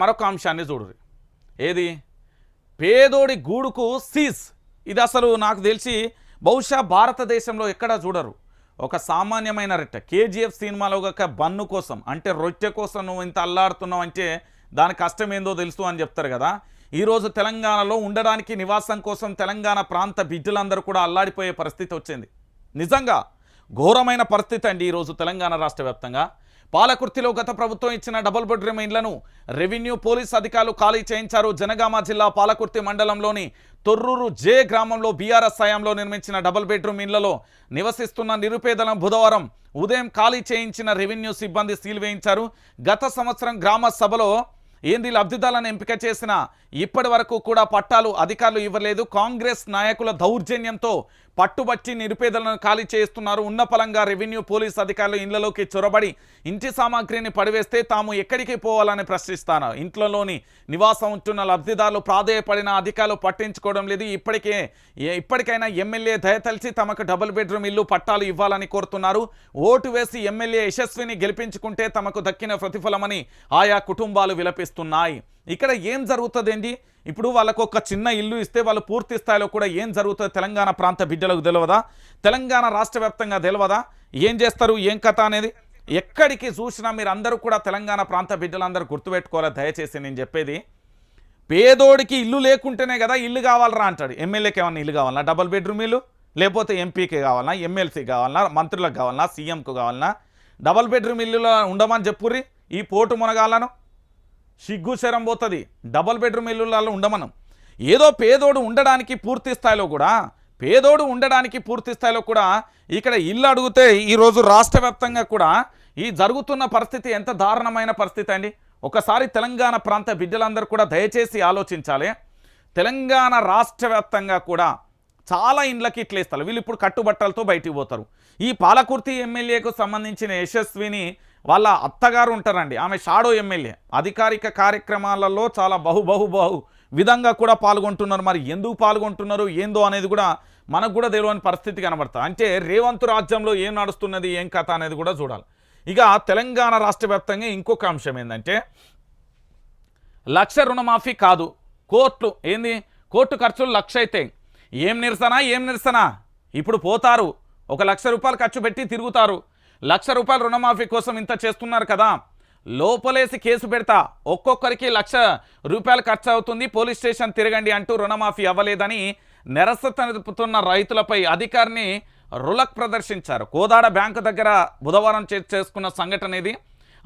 మరొక అంశాన్ని చూడు ఏది? పేదోడి గూడుకు సీజ్. ఇది అసలు నాకు తెలిసి బహుశా భారతదేశంలో ఎక్కడా చూడరు. ఒక సామాన్యమైన రెట్ట. కేజీఎఫ్ సినిమాలో ఒక బన్ను కోసం అంటే రొట్టె కోసం నువ్వు ఇంత అల్లాడుతున్నావు అంటే దాని కష్టం ఏందో తెలుసు అని చెప్తారు కదా. ఈరోజు తెలంగాణలో ఉండడానికి నివాసం కోసం తెలంగాణ ప్రాంత బిడ్డలందరూ కూడా అల్లాడిపోయే పరిస్థితి వచ్చింది. నిజంగా ఘోరమైన పరిస్థితి అండి ఈరోజు తెలంగాణ రాష్ట్ర వ్యాప్తంగా. పాలకుర్తిలో గత ప్రభుత్వం ఇచ్చిన డబుల్ బెడ్రూమ్ ఇండ్లను రెవెన్యూ పోలీస్ అధికారులు ఖాళీ చేయించారు. జనగామ జిల్లా పాలకుర్తి మండలంలోని తొర్రూరు జే గ్రామంలో బీఆర్ఎస్ హయాంలో నిర్మించిన డబుల్ బెడ్రూమ్ ఇండ్లలో నివసిస్తున్న నిరుపేదలను బుధవారం ఉదయం ఖాళీ చేయించిన రెవెన్యూ సిబ్బంది సీల్ వేయించారు. గత సంవత్సరం గ్రామ సభలో ఏంది లబ్ధిదారులను ఎంపిక చేసిన ఇప్పటి వరకు కూడా పట్టాలు అధికారులు ఇవ్వలేదు. కాంగ్రెస్ నాయకుల దౌర్జన్యంతో పట్టుబట్టి నిరుపేదలను ఖాళీ చేస్తున్నారు ఉన్న ఫలంగా రెవెన్యూ పోలీస్ అధికారులు ఇళ్ళలోకి చొరబడి ఇంటి సామాగ్రిని పడివేస్తే తాము ఎక్కడికి పోవాలని ప్రశ్నిస్తాను ఇంట్లోని నివాసం ఉంటున్న లబ్ధిదారులు ప్రాధేయపడిన అధికారులు పట్టించుకోవడం లేదు. ఇప్పటికే ఇప్పటికైనా ఎమ్మెల్యే దయతలిచి తమకు డబుల్ బెడ్రూమ్ ఇల్లు పట్టాలు ఇవ్వాలని కోరుతున్నారు. ఓటు వేసి ఎమ్మెల్యే యశస్విని గెలిపించుకుంటే తమకు దక్కిన ప్రతిఫలమని ఆయా కుటుంబాలు విలపిస్తున్నాయి. ఇక్కడ ఏం జరుగుతుందేంటి? ఇప్పుడు వాళ్ళకు ఒక చిన్న ఇల్లు ఇస్తే వాళ్ళు పూర్తి స్థాయిలో కూడా ఏం జరుగుతుంది తెలంగాణ ప్రాంత బిడ్డలకు తెలియదా తెలంగాణ రాష్ట్ర వ్యాప్తంగా తెలియదా ఏం చేస్తారు? ఏం కథ అనేది? ఎక్కడికి చూసినా మీరు అందరూ కూడా తెలంగాణ ప్రాంత బిడ్డలందరూ గుర్తుపెట్టుకోవాలి? దయచేసి నేను చెప్పేది పేదోడికి ఇల్లు లేకుంటేనే కదా ఇల్లు కావాలరా అంటాడు. ఎమ్మెల్యేకి ఏమన్నా ఇల్లు కావాలన్నా డబుల్ బెడ్రూమ్ ఇల్లు? లేకపోతే ఎంపీకి కావాలన్నా ఎమ్మెల్సీకి కావాలన్నా మంత్రులకు కావాలన్నా సీఎంకు కావాలన్నా డబుల్ బెడ్రూమ్ ఇల్లులో ఉండమని చెప్పుర్రి? ఈ పోటు మునగాలను సిగ్గు శరం పోతుంది. డబల్ బెడ్రూమ్ ఇల్లులలో ఉండమనం. ఏదో పేదోడు ఉండడానికి పూర్తి స్థాయిలో కూడా పేదోడు ఉండడానికి పూర్తి స్థాయిలో కూడా ఇక్కడ ఇల్లు అడిగితే ఈరోజు రాష్ట్ర వ్యాప్తంగా కూడా ఈ జరుగుతున్న పరిస్థితి ఎంత దారుణమైన పరిస్థితి అండి. ఒకసారి తెలంగాణ ప్రాంత బిడ్డలందరూ కూడా దయచేసి ఆలోచించాలి. తెలంగాణ రాష్ట్ర కూడా చాలా ఇండ్లకి ఇట్లేస్తారు. వీళ్ళు ఇప్పుడు కట్టుబట్టలతో బయటికి పోతారు. ఈ పాలకుర్తి ఎమ్మెల్యేకు సంబంధించిన యశస్విని వాళ్ళ అత్తగారు ఉంటారండి. ఆమె షాడో ఎమ్మెల్యే. అధికారిక కార్యక్రమాలలో చాలా బహు బహు బహు విధంగా కూడా పాల్గొంటున్నారు. మరి ఎందుకు పాల్గొంటున్నారు? ఏందో అనేది కూడా మనకు కూడా తెలియని పరిస్థితి కనబడుతుంది అంటే రేవంత్ రాజ్యంలో ఏం నడుస్తున్నది ఏం కథ అనేది కూడా చూడాలి. ఇక తెలంగాణ రాష్ట్ర వ్యాప్తంగా ఇంకొక అంశం ఏంటంటే లక్ష రుణమాఫీ కాదు కోర్టు ఏంది? కోర్టు ఖర్చులు లక్ష అయితే ఏం నిరసన ఏం నిరసన? ఇప్పుడు పోతారు. ఒక లక్ష రూపాయలు ఖర్చు పెట్టి తిరుగుతారు. లక్ష రూపాయలు రుణమాఫీ కోసం ఇంత చేస్తున్నారు కదా. లోపలేసి కేసు పెడతా. ఒక్కొక్కరికి లక్ష రూపాయలు ఖర్చు అవుతుంది. పోలీస్ స్టేషన్ తిరగండి అంటూ రుణమాఫీ అవ్వలేదని నిరసన రైతులపై అధికారిని రులక్ ప్రదర్శించారు. కోదాడ బ్యాంకు దగ్గర బుధవారం చే- చేసుకున్న సంఘటన ఇది.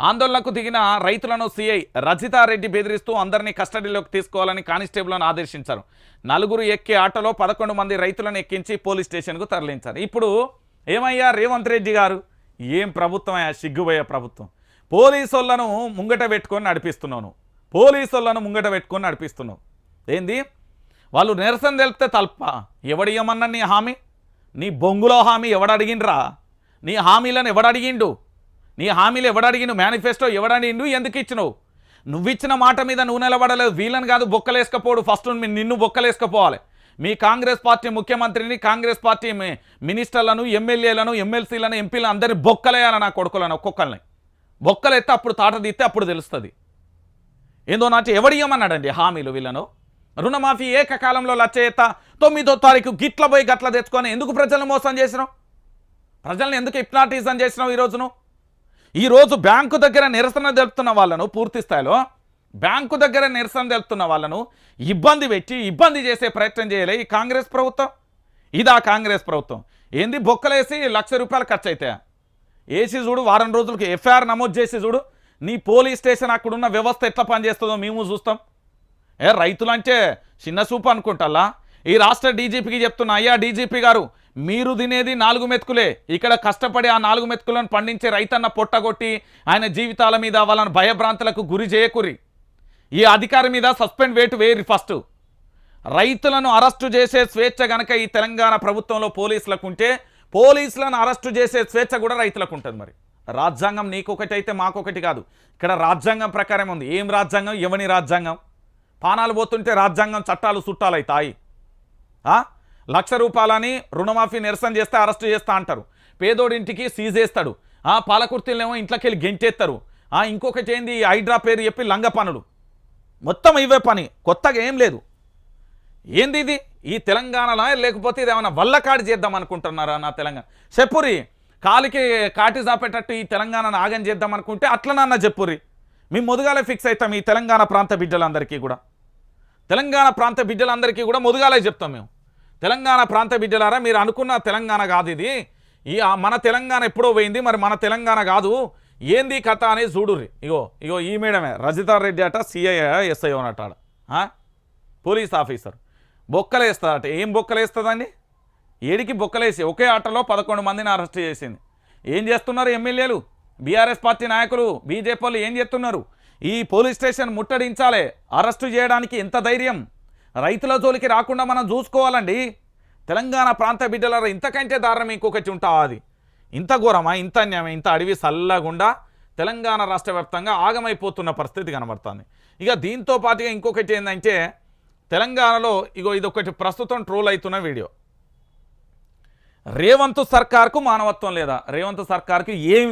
ఆందోళనకు దిగిన రైతులను సీఐ రజితారెడ్డి బెదిరిస్తూ అందరినీ కస్టడీలోకి తీసుకోవాలని కానిస్టేబుల్ను ఆదేశించారు. నలుగురు ఎక్కే ఆటోలో పదకొండు మంది రైతులను ఎక్కించి పోలీస్ స్టేషన్కు తరలించారు. ఇప్పుడు ఏమయ్యా రేవంత్ రెడ్డి గారు? ఏం ప్రభుత్వం అయ్యా సిగ్గుపోయే ప్రభుత్వం. పోలీసులను ముంగట పెట్టుకొని నడిపిస్తున్నాను పోలీసులను ముంగట పెట్టుకొని నడిపిస్తున్నావు. ఏంది? వాళ్ళు నిరసన తెలిపితే తల్ప ఎవడియమన్నా నీ హామీ? నీ బొంగులో హామీ ఎవడడిగిండ్రా? నీ హామీలను ఎవడడిగిండు? నీ హామీలు ఎవడడిగిండు మేనిఫెస్టో ఎవడడిగిండు ఎందుకు ఇచ్చినావు? నువ్వు ఇచ్చిన మాట మీద నువ్వు నిలబడలేదు. వీళ్ళని కాదు బొక్కలేసుకపోడు. ఫస్ట్ నిన్ను బొక్కలేసుకపోవాలి. మీ కాంగ్రెస్ పార్టీ ముఖ్యమంత్రిని కాంగ్రెస్ పార్టీ మినిస్టర్లను ఎమ్మెల్యేలను ఎమ్మెల్సీలను ఎంపీలను అందరినీ బొక్కలేయాలి నా కొడుకులను ఒక్కొక్కరిని బొక్కలెత్తే అప్పుడు తాటదీస్తే అప్పుడు తెలుస్తుంది. ఏందో నాటి ఎవడియమన్నాడండి హామీలు వీళ్ళను? రుణమాఫీ ఏకకాలంలో లచ్చయ్యత తొమ్మిదో తారీఖు గిట్ల పోయి గట్ల తెచ్చుకొని ఎందుకు ప్రజలను మోసం చేసినావు? ప్రజల్ని ఎందుకు హిప్నాటిజం చేసినావు ఈ రోజును? ఈరోజు బ్యాంకు దగ్గర నిరసన తెలుపుతున్న వాళ్ళను పూర్తి స్థాయిలో బ్యాంకు దగ్గర నిరసన తెలుపుతున్న వాళ్ళను ఇబ్బంది పెట్టి ఇబ్బంది చేసే ప్రయత్నం చేయలే ఈ కాంగ్రెస్ ప్రభుత్వం. ఇదా కాంగ్రెస్ ప్రభుత్వం. ఏంది? బొక్కలేసి లక్ష రూపాయలు ఖర్చు అవుతాయా ఏసీ చూడు వారం రోజులకి ఎఫ్ఐఆర్ నమోదు చేసి చూడు. నీ పోలీస్ స్టేషన్ అక్కడున్న వ్యవస్థ ఎట్లా పనిచేస్తుందో మేము చూస్తాం. ఏ రైతులంటే చిన్న సూపు అనుకుంటాలా ఈ రాష్ట్ర డీజీపీకి చెప్తున్నా అయ్యా డీజీపీ గారు మీరు తినేది నాలుగు మెతుకులే. ఇక్కడ కష్టపడి ఆ నాలుగు మెతుకులను పండించే రైతన్న పొట్టగొట్టి ఆయన జీవితాల మీద వాళ్ళని భయభ్రాంతులకు గురి చేయకురి ఈ అధికారి మీద సస్పెండ్ వేటు వేయరు ఫస్ట్. రైతులను అరెస్టు చేసే స్వేచ్ఛ గనక ఈ తెలంగాణ ప్రభుత్వంలో పోలీసులకు ఉంటే పోలీసులను అరెస్టు చేసే స్వేచ్ఛ కూడా రైతులకు ఉంటుంది మరి. రాజ్యాంగం నీకొకటి అయితే మాకొకటి కాదు. ఇక్కడ రాజ్యాంగం ప్రకారం ఉంది. ఏం రాజ్యాంగం? ఎవని రాజ్యాంగం? పానాలు పోతుంటే రాజ్యాంగం చట్టాలు చుట్టాలు అవుతాయి ఆ? లక్ష రూపాయలని రుణమాఫీ నిరసన చేస్తే అరెస్ట్ చేస్తా అంటారు. పేదోడింటికి సీజ్ చేస్తాడు. ఆ పాలకుర్తిలేమో ఇంట్లోకి వెళ్ళి గెంటేస్తారు ఆ ఇంకొకటి ఏంది? హైడ్రా పేరు చెప్పి లంగ పనులు. మొత్తం ఇవే పని. కొత్తగా ఏం లేదు. ఏంది ఇది? ఈ తెలంగాణలో? లేకపోతే ఇది ఏమైనా వల్లకాడి చేద్దాం అనుకుంటున్నారా నా తెలంగాణ? చెప్పురి కాలికి కాటి చాపేటట్టు ఈ తెలంగాణను ఆగం చేద్దాం అనుకుంటే అట్లనన్నా చెప్పురి. మేము ముదుగాలే ఫిక్స్ అవుతాం ఈ తెలంగాణ ప్రాంత బిడ్డలందరికీ కూడా. తెలంగాణ ప్రాంత బిడ్డలందరికీ కూడా ముదుగాలే చెప్తాం మేము. తెలంగాణ ప్రాంత బిడ్డలారా మీరు అనుకున్న తెలంగాణ కాదు ఇది. ఈ మన తెలంగాణ ఎప్పుడో పోయింది మరి మన తెలంగాణ కాదు. ఏంది కథ అనేది చూడుర్రి. ఇగో ఇగో ఈ మేడమే రజితా రెడ్డి అట సిఐ ఎస్ఐ అన్నట్టు పోలీస్ ఆఫీసర్. బొక్కలేస్తుందట ఏం బొక్కలేస్తుందండి ఏడికి బొక్కలేసి ఒకే ఆటలో పదకొండు మందిని అరెస్ట్ చేసింది. ఏం చేస్తున్నారు ఎమ్మెల్యేలు? బీఆర్ఎస్ పార్టీ నాయకులు బీజేపీ వాళ్ళు ఏం చేస్తున్నారు? ఈ పోలీస్ స్టేషన్ ముట్టడించాలే. అరెస్టు చేయడానికి ఎంత ధైర్యం? రైతుల జోలికి రాకుండా మనం చూసుకోవాలండి. తెలంగాణ ప్రాంత బిడ్డల ఇంతకంటే దారుణం ఇంకొకటి ఉంటా అది ఇంత ఘోరమా ఇంత అన్యాయమా ఇంత అడవి చల్లగుండా తెలంగాణ రాష్ట్ర వ్యాప్తంగా ఆగమైపోతున్న పరిస్థితి కనబడుతుంది. ఇక దీంతో పాటుగా ఇంకొకటి ఏంటంటే తెలంగాణలో ఇగో ఇదొకటి ప్రస్తుతం ట్రోల్ అవుతున్న వీడియో. రేవంత్ సర్కార్కు మానవత్వం లేదా? రేవంత్ సర్కార్కు ఏం